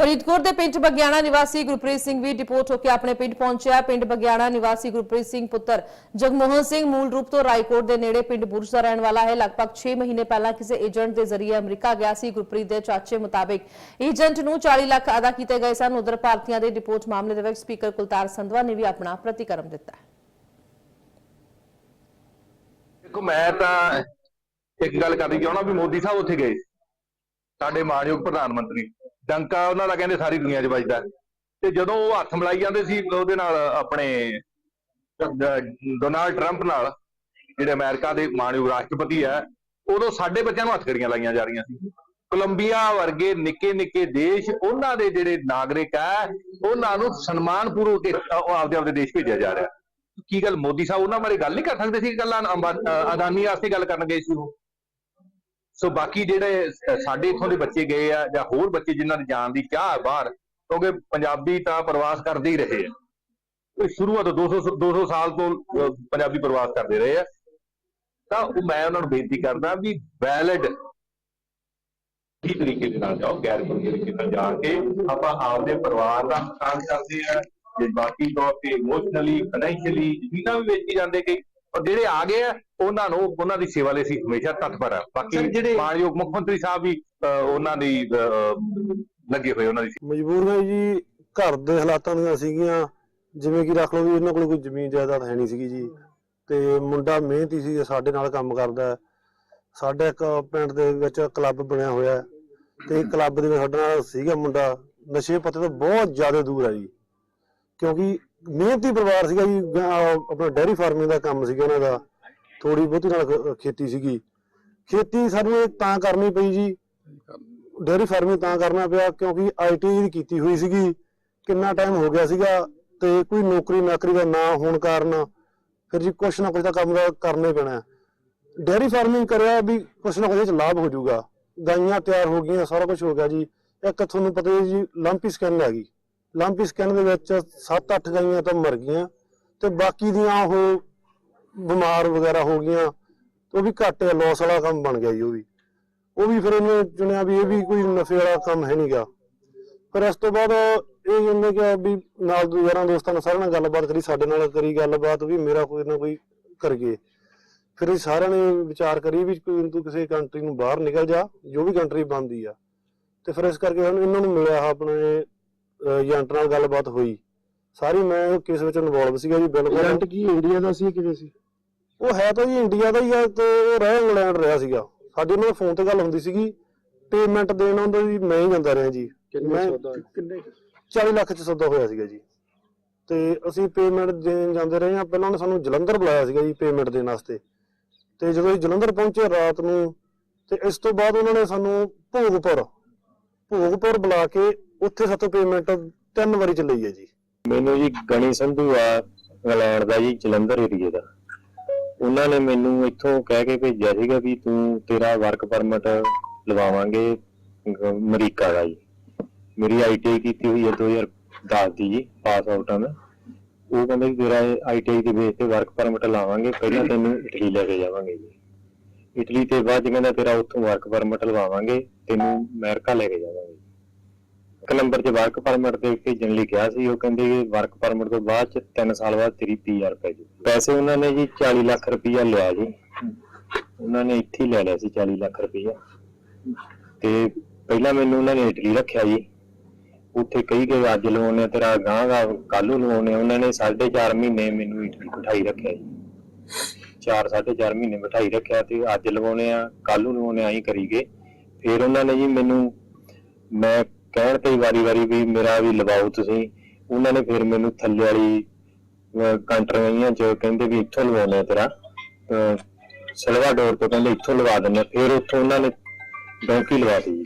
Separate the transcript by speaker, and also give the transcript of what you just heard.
Speaker 1: ਫਰੀਦਕੋਟ ਦੇ ਪਿੰਡ ਬਗਿਆਣਾ ਨਿਵਾਸੀ ਗੁਰਪ੍ਰੀਤ ਸਿੰਘ ਵੀ ਡਿਪੋਰਟ ਹੋ ਕੇ ਆਪਣੇ ਪਿੰਡ ਪਹੁੰਚਿਆ। ਪਿੰਡ ਬਗਿਆਣਾ ਨਿਵਾਸੀ ਗੁਰਪ੍ਰੀਤ ਸਿੰਘ ਪੁੱਤਰ ਜਗਮੋਹਨ ਸਿੰਘ ਮੂਲ ਰੂਪ ਤੋਂ ਰਾਏਕੋਟ ਦੇ ਨੇੜੇ ਪਿੰਡ ਬੁਰਜ ਦਾ ਰਹਿਣ ਵਾਲਾ ਹੈ। ਲਗਭਗ 6 ਮਹੀਨੇ ਪਹਿਲਾਂ ਕਿਸੇ ਏਜੰਟ ਦੇ ਜ਼ਰੀਏ ਅਮਰੀਕਾ ਗਿਆ ਸੀ। ਗੁਰਪ੍ਰੀਤ ਦੇ ਚਾਚੇ ਮੁਤਾਬਿਕ ਏਜੰਟ ਨੂੰ 40 ਲੱਖ ਅਦਾ ਕੀਤੇ ਗਏ ਸਨ। ਉਧਰ ਭਾਰਤੀਆਂ ਦੇ ਡਿਪੋਰਟ ਮਾਮਲੇ ਦੇ ਵਿੱਚ ਸਪੀਕਰ ਕੁਲਤਾਰ ਸੰਧਵਾ ਨੇ ਵੀ ਆਪਣਾ ਪ੍ਰਤੀਕਰਮ ਦਿੱਤਾ ਹੈ।
Speaker 2: ਦੇਖੋ, ਮੈਂ ਤਾਂ ਇੱਕ ਗੱਲ ਕਰਨੀ ਚਾਹਣਾ ਵੀ ਮੋਦੀ ਸਾਹਿਬ ਉੱਥੇ ਗਏ। ਸਾਡੇ ਮਾਨਯੋਗ ਪ੍ਰਧਾਨ ਮੰਤਰੀ। ਡੰਕਾ ਉਹਨਾਂ ਦਾ ਕਹਿੰਦੇ ਸਾਰੀ ਦੁਨੀਆ 'ਚ ਵੱਜਦਾ। ਤੇ ਜਦੋਂ ਉਹ ਹੱਥ ਮਿਲਾਈ ਜਾਂਦੇ ਸੀ ਉਹਦੇ ਨਾਲ ਆਪਣੇ ਡੋਨਾਲਡ ਟਰੰਪ ਨਾਲ, ਜਿਹੜੇ ਅਮਰੀਕਾ ਦੇ ਮਾਨਯੋਗ ਰਾਸ਼ਟਰਪਤੀ ਹੈ, ਉਦੋਂ ਸਾਡੇ ਬੱਚਿਆਂ ਨੂੰ ਹੱਥਕੜੀਆਂ ਲਾਈਆਂ ਜਾ ਰਹੀਆਂ ਸੀ। ਕੋਲੰਬੀਆ ਵਰਗੇ ਨਿੱਕੇ ਨਿੱਕੇ ਦੇਸ਼, ਉਹਨਾਂ ਦੇ ਜਿਹੜੇ ਨਾਗਰਿਕ ਹੈ, ਉਹਨਾਂ ਨੂੰ ਸਨਮਾਨਪੂਰਵਕ ਇੱਕ- ਉਹ ਆਪਦੇ ਆਪਦੇ ਦੇਸ਼ ਭੇਜਿਆ ਜਾ ਰਿਹਾ। ਕੀ ਗੱਲ ਮੋਦੀ ਸਾਹਿਬ ਉਹਨਾਂ ਬਾਰੇ ਗੱਲ ਨਹੀਂ ਕਰ ਸਕਦੇ ਸੀ ਗੱਲਾਂ ਅਦਾਨੀ ਵਾਸਤੇ ਗੱਲ ਕਰਨ ਗਏ ਸੀ ਉਹ ਸੋ ਬਾਕੀ ਜਿਹੜੇ ਸਾਡੇ ਇਥੋਂ ਦੇ ਬੱਚੇ ਗਏ ਆ ਜਾਂ ਹੋਰ ਬੱਚੇ ਜਿਨ੍ਹਾਂ ਨੇ ਜਾਣ ਦੀ ਚਾਹ ਬਾਹਰ, ਕਿਉਂਕਿ ਪੰਜਾਬੀ ਤਾਂ ਪ੍ਰਵਾਸ ਕਰਦੇ ਹੀ ਰਹੇ ਆ। ਸ਼ੁਰੂਆਤ ਤੋਂ 200 200 ਸਾਲ ਤੋਂ ਪੰਜਾਬੀ ਪ੍ਰਵਾਸ ਕਰਦੇ ਰਹੇ ਆ। ਤਾਂ ਉਹ ਮੈਂ ਉਹਨਾਂ ਨੂੰ ਬੇਨਤੀ ਕਰਦਾ ਵੀ ਵੈਲਿਡ ਕੀ ਤਰੀਕੇ ਦੇ ਨਾਲ ਜਾਓ, ਗੈਰ ਤਰੀਕੇ ਨਾਲ ਜਾ ਕੇ ਆਪਾਂ ਆਪਦੇ ਪਰਿਵਾਰ ਦਾ ਨੁਕਸਾਨ ਕਰਦੇ ਆ। ਤੇ ਬਾਕੀ ਤੌਰ ਤੇ ਇਮੋਸ਼ਨਲੀ ਫਾਈਨੈਂਸ਼ੀਅਲੀ ਜਿੰਨਾ ਵੀ ਵੇਚੀ ਜਾਂਦੇ ਕਈ ਔਰ ਜਿਹੜੇ ਆ ਗਏ ਆ ਉਹਨਾਂ ਨੂੰ ਉਹਨਾਂ ਦੀ ਸੇਵਾ ਲਈ ਅਸੀਂ ਹਮੇਸ਼ਾ ਤਤਪਰ ਆ। ਬਾਕੀ ਜਿਹੜੇ ਮਾਨਯੋਗ ਮੁੱਖ ਮੰਤਰੀ ਸਾਹਿਬ ਵੀ ਉਹਨਾਂ ਦੀ ਲੱਗੇ ਹੋਏ ਉਹਨਾਂ ਦੀ
Speaker 3: ਮਜਬੂਰੀਆਂ ਜੀ ਘਰ ਦੇ ਹਾਲਾਤਾਂ ਦੀਆਂ ਸੀਗੀਆਂ ਜਿਵੇਂ ਕਿ ਰੱਖ ਲਓ ਵੀ ਇਹਨਾਂ ਕੋਲ ਕੋਈ ਜ਼ਮੀਨ ਜਾਇਦਾਦ ਹੈ ਨਹੀਂ ਸੀਗੀ ਜੀ। ਤੇ ਮੁੰਡਾ ਮਿਹਨਤੀ ਸੀ ਸਾਡੇ ਨਾਲ ਕੰਮ ਕਰਦਾ ਹੈ। ਸਾਡੇ ਇੱਕ ਪਿੰਡ ਦੇ ਵਿੱਚ ਕਲੱਬ ਬਣਿਆ ਹੋਇਆ ਹੈ। ਤੇ ਕਲੱਬ ਦੇ ਵਿੱਚ ਸਾਡੇ ਨਾਲ ਸੀਗਾ ਮੁੰਡਾ। ਨਸ਼ੇ ਪੱਤੇ ਤੋਂ ਬਹੁਤ ਜ਼ਿਆਦਾ ਦੂਰ ਹੈ ਜੀ। ਕਿਉਂਕਿ ਮਿਹਨਤੀ ਪਰਿਵਾਰ ਸੀਗਾ ਜੀ ਗ- ਆਪਣਾ ਡੈਰੀ ਫਾਰਮਿੰਗ ਦਾ ਕੰਮ ਸੀਗਾ ਉਹਨਾਂ ਦਾ ਥੋੜੀ ਬਹੁਤੀ ਨਾਲ ਖ- ਖੇਤੀ ਸੀਗੀ। ਖੇਤੀ ਸਾਨੂੰ ਇਹ ਤਾਂ ਕਰਨੀ ਪਈ ਜੀ। ਡੇਅਰੀ ਫਾਰਮਿੰਗ ਤਾਂ ਕਰਨਾ ਪਿਆ, ਕਿਉਂਕਿ ਆਈਟੀ ਕੀਤੀ ਹੋਈ ਸੀਗੀ। ਕਿੰਨਾ ਟਾਈਮ ਹੋ ਗਿਆ ਸੀਗਾ ਤੇ ਕੋਈ ਨੌਕਰੀ ਨਾਕਰੀ ਦਾ ਨਾ ਹੋਣ ਕਾਰਨ ਫਿਰ ਜੀ ਕੁਛ ਨਾ ਕੁਛ ਤਾਂ ਕੰਮ ਦਾ ਕਰਨਾ ਹੀ ਪੈਣਾ। ਡੇਅਰੀ ਫਾਰਮਿੰਗ ਕਰਿਆ ਵੀ ਕੁਛ ਨਾ ਕੁਛ ਇਹ 'ਚ ਲਾਭ ਹੋ ਜਾਊਗਾ। ਗਾਈਆਂ ਤਿਆਰ ਹੋ ਗਈਆਂ, ਸਾਰਾ ਕੁਝ ਹੋ ਗਿਆ ਜੀ। ਇੱਕ ਤੁਹਾਨੂੰ ਪਤਾ ਹੀ ਹੈ ਜੀ ਲੰਪੀ ਸਕੈਨ ਹੈਗੀ। ਲੰਪੀ ਸਕੈਨ ਦੇ ਵਿੱਚ 7-8 ਗਾਈਆਂ ਤਾਂ ਮਰ ਗਈਆਂ ਤੇ ਬਾਕੀ ਦੀਆਂ ਉਹ ਬਿਮਾਰ ਵਗੈਰਾ ਹੋ ਗਈਆਂ ਉਹ ਵੀ ਘਾਟੇ ਲੋਸ ਵਾਲਾ ਕੰਮ ਬਣ ਗਿਆ ਜੀ ਉਹ ਵੀ। ਉਹ ਵੀ ਫਿਰ ਇਹਨੇ ਚੁਣਿਆ ਵੀ ਇਹ ਵੀ ਕੋਈ ਨਫੇ ਵਾਲਾ ਕੰਮ ਹੈ ਨਹੀਂਗਾ ਪਰ ਇਸ ਤੋਂ ਬਾਅਦ ਇਹ ਕਹਿੰਦੇ ਕਿ ਵੀ ਨਾਲ ਦੋ ਦੋਸਤਾਂ ਨਾਲ ਸਾਰਿਆਂ ਨਾਲ ਗੱਲਬਾਤ ਕਰੀ, ਸਾਡੇ ਨਾਲ ਕਰੀ ਗੱਲਬਾਤ ਵੀ ਮੇਰਾ ਕੋਈ ਨਾ ਕੋਈ ਕਰੀਏ ਫਿਰ ਅਸੀਂ ਸਾਰਿਆਂ ਨੇ ਵਿਚਾਰ ਕਰੀ ਵੀ ਕੋਈ ਤੂੰ ਕਿਸੇ ਕੰਟਰੀ ਨੂੰ ਬਾਹਰ ਨਿਕਲ ਜਾ, ਜੋ ਵੀ ਕੰਟਰੀ ਬਣਦੀ ਆ। ਤੇ ਫਿਰ ਇਸ ਕਰਕੇ ਇਹਨਾਂ ਨੂੰ ਮਿਲਿਆ ਆਪਣੇ ਏਜੰਟ ਨਾਲ ਗੱਲਬਾਤ ਹੋਈ। ਸਾਰੀ ਮੈਂ ਕੇਸ ਵਿੱਚ ਇਨਵੋਲਵ ਸੀਗਾ ਜੀ ਬਿਲਕੁਲ।
Speaker 4: ਏਜੰਟ ਕੀ ਇੰਡੀਆ ਦਾ ਸੀ ਕਿਵੇਂ ਸੀ?
Speaker 3: ਉਹ ਹੈ ਤਾਂ ਜੀ ਇੰਡੀਆ ਦਾ ਹੀ ਆ ਤੇ ਉਹ ਰਹਿ ਇੰਗਲੈਂਡ ਰਿਹਾ ਸੀਗਾ। ਸਾਡੀ ਉਹਨਾਂ ਫੋਨ ਤੇ ਗੱਲ ਹੁੰਦੀ ਸੀਗੀ। ਪੇਮੈਂਟ ਦੇਣ ਹੁੰਦਾ ਜੀ ਮੈਂ ਹੀ ਜਾਂਦਾ ਰਿਹਾ ਜੀ।
Speaker 4: ਕਿੰਨੇ
Speaker 3: ਮੈਂ
Speaker 4: ਸੌਦਾ ਕਿੰਨੇ?
Speaker 3: 40 ਲੱਖ ਚ ਸੌਦਾ ਹੋਇਆ ਸੀਗਾ ਜੀ। ਤੇ ਅਸੀਂ ਪੇਮੈਂਟ ਦੇਣ ਜਾਂਦੇ ਰਹੇ ਆ ਪਹਿਲਾਂ ਉਹਨੇ ਸਾਨੂੰ ਜਲੰਧਰ ਬੁਲਾਇਆ ਸੀਗਾ ਜੀ ਪੇਮੈਂਟ ਦੇਣ ਵਾਸਤੇ। ਤੇ ਜਦੋਂ ਅਸੀਂ ਜਲੰਧਰ ਪਹੁੰਚੇ ਰਾਤ ਨੂੰ ਤੇ ਇਸ ਤੋਂ ਬਾਅਦ ਉਹਨਾਂ ਨੇ ਸਾਨੂੰ ਭੋਗਪੁਰ ਭੋਗਪੁਰ ਬੁਲਾ ਕੇ ਉੱਥੇ ਸਾਤੋਂ ਪੇਮੈਂਟ ਤਿੰਨ ਵਾਰੀ ਚ ਲਈ ਹੈ ਜੀ।
Speaker 5: ਮੈਨੂੰ ਜੀ ਗਣੀ ਸੰਧੂ ਆ ਇੰਗਲੈਂਡ ਦਾ ਜੀ, ਜਲੰਧਰ ਏਰੀਏ ਦਾ। ਉਹਨਾਂ ਨੇ ਮੈਨੂੰ ਇੱਥੋਂ ਕਹਿ ਕੇ ਭੇਜਿਆ ਸੀਗਾ ਵੀ ਤੂੰ ਤੇਰਾ ਵਰਕ ਪਰਮਿਟ ਲਵਾਵਾਂਗੇ, ਅਹ, ਅਮਰੀਕਾ ਦਾ ਜੀ। ਮੇਰੀ ਆਈਟੀਆਈ ਕੀਤੀ ਹੋਈ ਹੈ 2010 ਦੀ ਜੀ ਪਾਸ ਆਊਟ ਆ ਮੈਂ। ਉਹ ਕਹਿੰਦੇ ਵੀ ਤੇਰਾ ਆਈਟੀਆਈ ਦੇ ਬੇਸ ਤੇ ਵਰਕ ਪਰਮਿਟ ਲਾਵਾਂਗੇ, ਪਹਿਲਾਂ ਤੈਨੂੰ ਇਟਲੀ ਲੈ ਕੇ ਜਾਵਾਂਗੇ ਜੀ। ਇਟਲੀ ਤੇ ਬਾਅਦ 'ਚ ਕਹਿੰਦਾ ਤੇਰਾ ਉੱਥੋਂ ਵਰਕ ਪਰਮਿਟ ਲਵਾਵਾਂਗੇ, ਤੈਨੂੰ ਅਮਰੀਕਾ ਲੈ ਕੇ ਜਾਵਾਂਗੇ। ਇੱਕ ਨੰਬਰ 'ਚ ਵਰਕ ਪਰਮਿਟ ਤੇ ਭੇਜਣ ਲਈ ਕਿਹਾ ਸੀ ਉਹ ਕਹਿੰਦੇ ਕਿ ਵਰਕ ਪਰਮਿਟ ਤੋਂ ਬਾਅਦ 'ਚ 3 ਸਾਲ ਬਾਅਦ ਤੇਰੀ ਪੀਆਰ ਪੈ ਜੂ ਪੈਸੇ ਉਹਨਾਂ ਨੇ ਜੀ 40 ਲੱਖ ਰੁਪਈਆ ਲਿਆ ਜੀ। ਉਹਨਾਂ ਨੇ ਇੱਥੇ ਹੀ ਲੈ ਲਿਆ ਸੀ 40 ਲੱਖ ਰੁਪਈਆ। ਤੇ ਪਹਿਲਾਂ ਮੈਨੂੰ ਉਹਨਾਂ ਨੇ ਇਟਲੀ ਰੱਖਿਆ ਜੀ। ਉੱਥੇ ਕਈ ਕਿ ਅੱਜ ਲਵਾਉਣੇ ਆ, ਤੇਰਾ ਗਾਂ ਗਾ ਕੱਲ ਲਵਾਉਣੇ ਉਹਨਾਂ ਨੇ 4.5 ਮਹੀਨੇ ਮੈਨੂੰ ਇਟਲੀ ਬਿਠਾਈ ਰੱਖਿਆ ਜੀ। 4 4.5 ਮਹੀਨੇ ਬਿਠਾਈ ਰੱਖਿਆ ਤੇ ਅੱਜ ਲਵਾਉਣੇ ਆ ਕੱਲ ਨੂੰ ਲਵਾਉਣੇ ਆਈ ਕਰੀਗੇ ਫਿਰ ਉਹਨਾਂ ਨੇ ਜੀ ਮੈਨੂੰ ਮੈਂ ਕਹਿਣ ਤੇ ਵਾਰੀ-ਵਾਰੀ ਵੀ ਮੇਰਾ ਵੀ ਲਵਾਓ ਤੁਸੀਂ। ਉਹਨਾਂ ਨੇ ਫਿਰ ਮੈਨੂੰ ਥੱਲੇ ਵਾਲੀ ਕੰਟਰੀਆਂ ਚ ਕਹਿੰਦੇ ਵੀ ਇੱਥੋਂ ਲਵਾਉਣੇ ਆ ਤੇਰਾ। ਸਲਵਾ ਡੋਰ ਤੋਂ ਕਹਿੰਦੇ ਇੱਥੋਂ ਲਵਾ ਦਿੰਦੇ ਆ। ਫਿਰ ਉੱਥੋਂ ਉਹਨਾਂ ਨੇ ਡੌਂਕੀ ਲਵਾ ਦਿੱਤੀ।